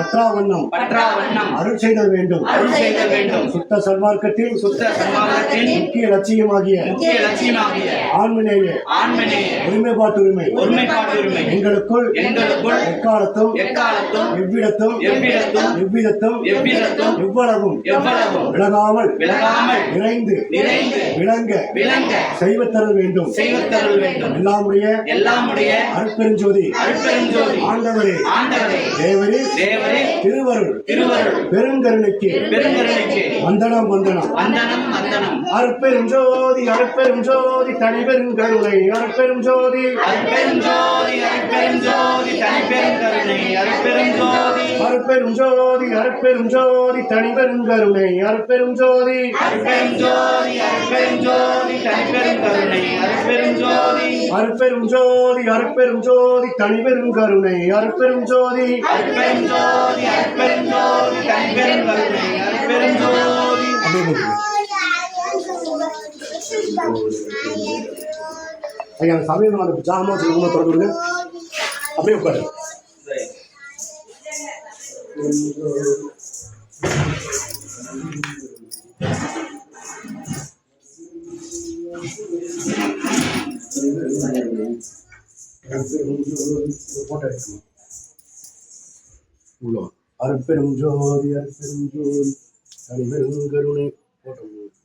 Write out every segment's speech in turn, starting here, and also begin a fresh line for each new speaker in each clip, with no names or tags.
பற்றா வண்ணம்
பற்றா வண்ணம்
அருள் செய்தல் வேண்டும்.
அருள் செய்தல் வேண்டும்.
சுத்த சன்மார்க்கத்தின்
சுத்த சன்மார்க்கத்தின்
முக்கிய லட்சியமாகிய
முக்கிய லட்சியமாகிய
ஆண்மநேய
ஆண்மனேய
ஒருமைப்பாட்டுரிமை.
ஒருமைப்பாட்டு உரிமை
எங்களுக்குள்
எங்களுக்குள்
எக்காலத்தும்
எக்காலத்தும்
எவ்விடத்தும்
எவ்விடத்தும்
எவ்விதத்தும்
எவ்விடத்தும்
எவ்வளவும்
எவ்வளவும்
விலகாமல்
விலகாமல்
நிறைந்து
நிறைந்து
விளங்க
விளங்க
செய்வத்தரல் வேண்டும்.
செய்வத்தருள் வேண்டும்.
எல்லாமுடைய
எல்லாமுடைய
அருட்பெருஞ்சோதி
அருட்பெருஞ்சோதி
ஆண்டவரே
ஆண்டவரே
தேவரே
தேவரே
திருவருள்
திருவருள்
பெருங்கருணைக்கு
பெருங்கருணைக்கு
வந்தனம் வந்தனம்
வந்தனம் வந்தனம்
அருட்பெரும் ஜோதி அருட்பெரும் ஜோதி தனிபெரும் கருணை அருட்பெரும் ஜோதி
அருட்பெரும் ஜோதி அருட்பெரும் ஜோதி தனிப்பெரும் கருணை அருட்பெரும் ஜோதி
அருட்பெரும் ஜோதி அருட்பெரும் ஜோதி தனிபெரும் கருணை அருட்பெரும் ஜோதி
அருட்பெரும் ஜோதி அருட்பெரும் ஜோதி தனிப்பெரும் கருணை அருட்பெரும் ஜோதி
அருட்பெரும் ஜோதி அருட்பெரும் ஜோதி தனிபெரும் கருணை அருட்பெரும் ஜோதி
அருட்பெரும் ஜோதி ஜோதி கருணை அருட்பெரும் ஜோதி
அப்படியே போட்டுருங்க. ஐயா சமயம் அந்த ஜாமா உங்களை திறந்து விடுங்க அப்படியே உட்காரு போட்டோ எடுக்கணும் இவ்வளோ அருட்பெரும் ஜோதி அருட்பெரும் ஜோதி தனிபெரும் கருணை போட்டோ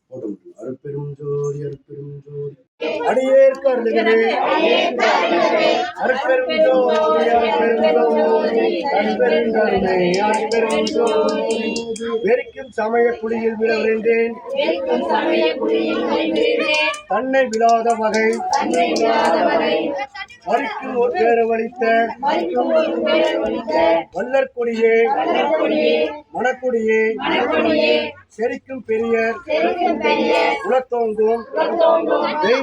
போட்டோ அருட்பெரும் ஜோதி அருட்பெரும் ஜோதி. அடியேற்கு அருளுகிறே வெறிக்கும் சமய குழியில் விழ விரைந்தேன் தன்னை விழாத வகை மறிக்கும் ஒரு பேரவழித்த வல்லற்கொடியே மணக்குடியே செரிக்கும் பெரிய குலத்தோங்கும்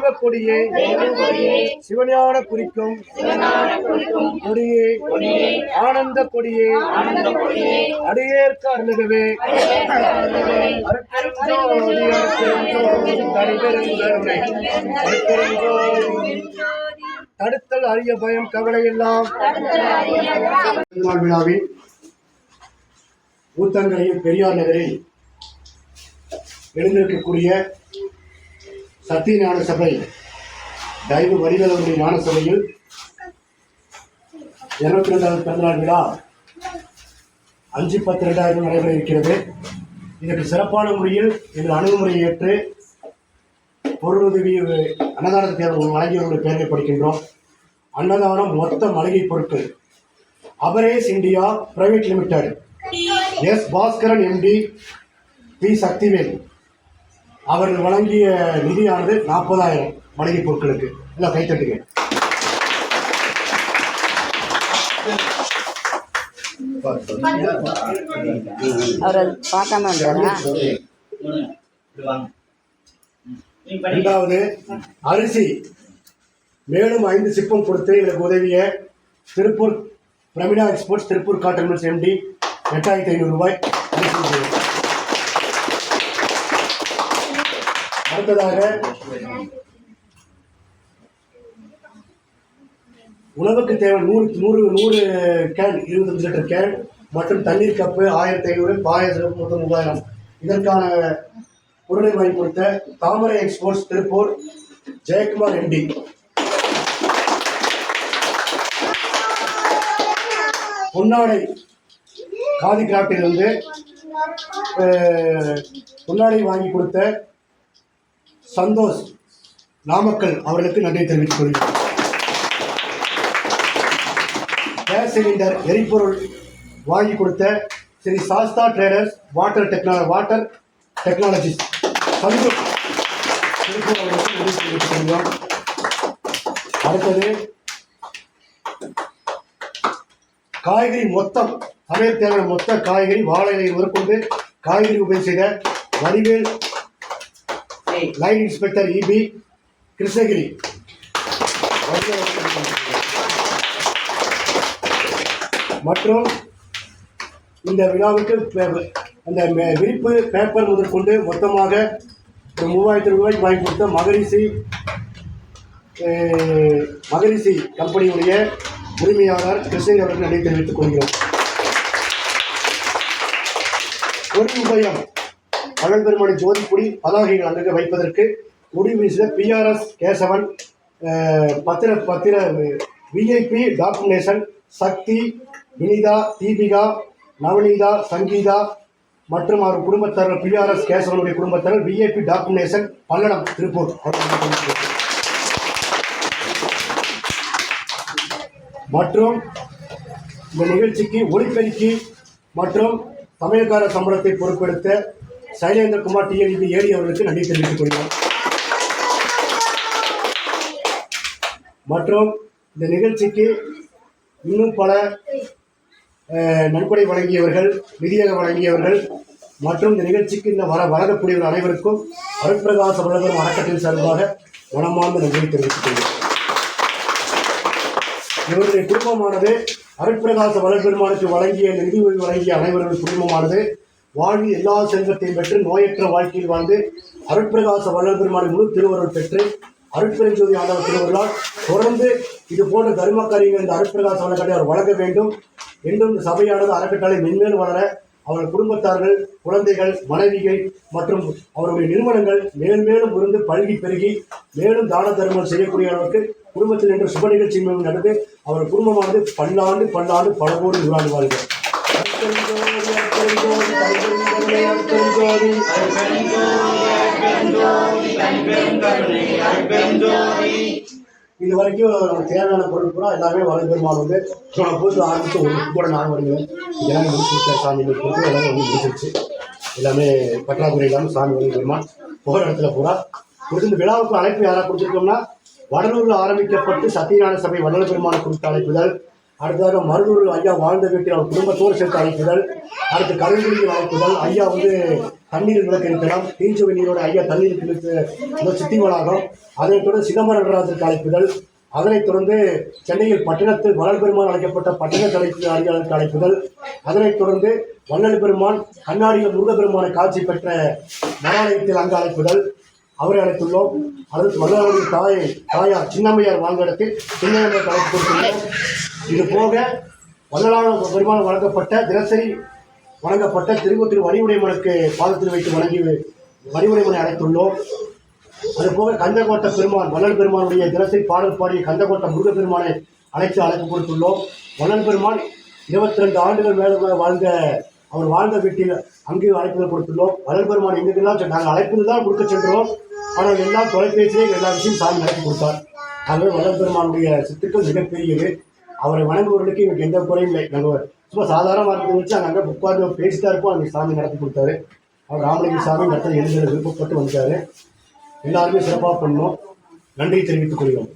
தெய்வ கொடியே சிவஞான குறிக்கும். கொடியே. ஆனந்த கொடியே. அடியேற்க ஜோதி தடுத்தல் அரிய பயம் கவலை எல்லாம் விழாவில் ஊத்தங்கரையில் பெரியார் நகரில் எழுந்திருக்கக்கூடிய சத்திய ஞான சபை. தெய்வ வரிதலுடைய ஞான சபையில் இருபத்தி ரெண்டாவது பிறந்தநாள் விழா அஞ்சு பத்து ரெண்டாயிரம் நடைபெற இருக்கிறது. இதற்கு சிறப்பான முறையில் எங்கள் அணுகுமுறையை ஏற்று பொருளுதவி அன்னதான தேர்வு வழங்கியவர்களுடைய பெயரை படிக்கின்றோம். அன்னதானம் மொத்த மளிகை பொருட்கள். Avares India private limited. S Baskaran MD P Sakthivel. அவர்கள் வழங்கிய நிதியானது நாற்பதாயிரம் மளிகை பொருட்களுக்கு. எல்லாம் கைத்தட்டுங்க
அவர் பார்க்காம வந்தாரா
இரண்டாவது அரிசி. மேலும் ஐந்து சிப்பம் கொடுத்து எங்களுக்கு உதவிய Tiruppur பிரமிடா exports Tiruppur cotton mills MD எட்டாயிரத்தி ஐநூறு ரூபாய் அரிசி உதவி. அடுத்ததாக உணவுக்கு தேவை நூறு நூறு நூறு கேன் இருபத்தஞ்சு லிட்டர் கேன் மற்றும் தண்ணீர் கப்பு ஆயிரத்தி ஐநூறு பாயசம் மொத்தம் மூவாயிரம் இதற்கான பொருளை வாங்கி கொடுத்த தாமரை எக்ஸ்போர்ட்ஸ் திருப்பூர் ஜெயக்குமார் எம்டி பொன்னாடை காதி கிராப்டிலிருந்து பொன்னாடை வாங்கி கொடுத்த சந்தோஷ் நாமக்கல் அவர்களுக்கு நன்றி தெரிவித்துக் கொள்கிறேன். கேஸ் சிலிண்டர் எரிபொருள் வாங்கி கொடுத்த Sri Sastha traders water technology water technologies. Santhosh அடுத்தது காய்கறி மொத்தம் சமையல் தேவையான மொத்த காய்கறி வாழை இலை முதற்கொண்டு காய்கறி உபயோகம் செய்த Vadivel line inspector EB Krishnagiri மற்றும் இந்த விழாவுக்கு அந்த விரிப்பு பேப்பர் முதற்கொண்டு மொத்தமாக மூவாயிரத்து ரூபாய் ரூபாய்க்கு வாங்கி கொடுத்த மகரிஷி அஹ், மகரிஷி கம்பெனியுடைய உரிமையாளர் கிருஷ்ணகிரி அவர்கள் நன்றி தெரிவித்துக் கொள்கிறோம். ஒரு உபயம். பழம்பெருமானின் ஜோதிக்குடி பதாகைகள் அங்கங்கே வைப்பதற்கு முடிவு செய்த பிஆர்எஸ் கேசவன் பத்திர பத்திர விஐபி டாக்குனேஷன் சக்தி வினிதா தீபிகா நவநீதா சங்கீதா மற்றும் அவர் குடும்பத்தார் பிஆர்எஸ் கேசவனுடைய குடும்பத்தார் விஐபி டாக்குனேஷன் பல்லடம் திருப்பூர். மற்றும் இந்த நிகழ்ச்சிக்கு ஒளிப்பெருக்கி மற்றும் சமயக்கார சம்பளத்தை பொறுப்பெடுத்த சைலேந்திரகுமார் டிஎல்பி ஏடி அவர்களுக்கு நன்றி தெரிவித்துக் கொள்கிறோம். மற்றும் இந்த நிகழ்ச்சிக்கு இன்னும் பல நன்கொடை வழங்கியவர்கள் நிதியாக வழங்கியவர்கள் மற்றும் இந்த நிகழ்ச்சிக்கு இந்த வர வழங்கக்கூடியவர்கள் அனைவருக்கும் அருட்பிரகாச வழங்கும் அறக்கட்டின் சார்பாக மனமார்ந்த நன்றி தெரிவித்துக் கொள்கிறோம். இவருடைய குடும்பமானது அருட்பிரகாச வளர்பெருமானுக்கு வழங்கிய நிதி உதவி வழங்கிய அனைவரது குடும்பமானது வாழ்வில் எல்லா செல்வத்தையும் பெற்று நோயற்ற வாழ்க்கையில் வாழ்ந்து அருட்பிரகாச வல்லபெருமான முழு திருவருள் பெற்று அருட்பெருஞ்சோதி ஆண்டவர் திருவருளால் தொடர்ந்து இது போன்ற தர்ம காரியங்கள் இந்த அருட்பிரகாச வழக்கத்தை அவர் வழங்க வேண்டும். என்றும் இந்த சபையானது அறக்கட்டளை மென்மேலும் வளர அவர்கள் குடும்பத்தார்கள் குழந்தைகள் மனைவிகள் மற்றும் அவருடைய நிறுவனங்கள் மேலும் மேலும் இருந்து பல்கி பெருகி மேலும் தான தர்மம் செய்யக்கூடிய அளவுக்கு குடும்பத்தில் என்று சுப நிகழ்ச்சி நடந்து அவர் குடும்பமானது பல்லாண்டு பல்லாண்டு பல கோடி நூறாண்டு இது வரைக்கும் நமக்கு தேவையான பொருள் பூரா எல்லாமே வளர் பெருமாள் வந்து நம்ம புதுசு ஆரம்பித்து ஒரு கூட நான் வருகிறேன் எல்லாமே முடிச்சு சாமி கொடுத்து எல்லாமே வந்து முடிச்சிருச்சு. எல்லாமே பற்றாக்குறை இல்லாமல் சாமி வந்து பெருமாள் போகிற இடத்துல பூரா கொடுத்து இந்த விழாவுக்கு அழைப்பு யாராக கொடுத்துருக்கோம்னா வடலூரில் ஆரம்பிக்கப்பட்டு சத்தியநாராயண சபை வடல பெருமாள் கொடுத்த அழைப்புதல் அடுத்ததாக மருதூரில் ஐயா வாழ்ந்த வீட்டில் அவர் குடும்பத்தோடு சேர்த்து அழைப்புதல் அடுத்து கருங்குடியில் அழைப்புதல் ஐயா வந்து தண்ணீர் விளக்கு இருக்கலாம் நீரோட ஐயா தண்ணீர் கிழக்கு இந்த சித்தி வளாகம் அதைத் தொடர்ந்து சிதம்பர நடராஜருக்கு அழைப்புதல் அதனைத் தொடர்ந்து சென்னையில் பட்டணத்தில் வளர் பெருமான் அழைக்கப்பட்ட பட்டண தலைப்பு அறிஞர்களுக்கு அழைப்புதல் அதனைத் தொடர்ந்து வள்ளல் பெருமான் கண்ணாடியில் முருகப்பெருமானை காட்சி பெற்ற மராலயத்தில் அங்கு அழைப்புதல் அவரை அழைத்துள்ளோம். அடுத்து மன்னர்களுடைய தாயை தாயார் சின்னம்மையார் வாழ்ந்த இடத்தில் சின்னம்மையார் தலைப்பு கொடுத்துள்ளோம் இது போக வள்ளலான பெருமாள் வழங்கப்பட்ட தினசரி வழங்கப்பட்ட திருவத்திரு வரிவுடைமனுக்கு பாதத்தில் வைத்து வழங்கி வடிவுடைமனை அழைத்துள்ளோம். அதுபோக கந்தகோட்ட பெருமான் வள்ளல் பெருமானுடைய தினசரி பாடல் பாடிய கந்தகோட்டை முருகப்பெருமானை அழைத்து அழைப்பு கொடுத்துள்ளோம். வள்ளல் பெருமான் இருபத்தி ரெண்டு ஆண்டுகள் மேல வாழ்ந்த அவர் வாழ்ந்த வீட்டில் அங்கேயும் அழைப்புகள் கொடுத்துள்ளோம். வள்ளல் பெருமான் எங்கெல்லாம் நாங்கள் அழைப்புகள் தான் கொடுக்க சென்றோம். ஆனால் எல்லாம் தொலைபேசியிலே எல்லா விஷயம் சாமி நடத்தி கொடுத்தார். ஆகவே வள்ளல் பெருமானுடைய சித்துக்கள் மிகப்பெரியது. அவரை வணங்குவவர்களுக்கு எங்களுக்கு எந்த குறையும் இல்லை. நாங்கள் சும்மா சாதாரணமாக வார்த்தை வச்சு அங்கே அங்கே உட்கார்ந்து பேசிட்டா இருப்போம். அந்த சாமி நடத்தி கொடுத்தாரு. அவர் ராமலிங்க சாமி நடத்த எழுத விருப்பப்பட்டு வந்தார். எல்லாருமே சிறப்பாக பண்ணோம். நன்றி தெரிவித்துக் கொள்கிறோம்.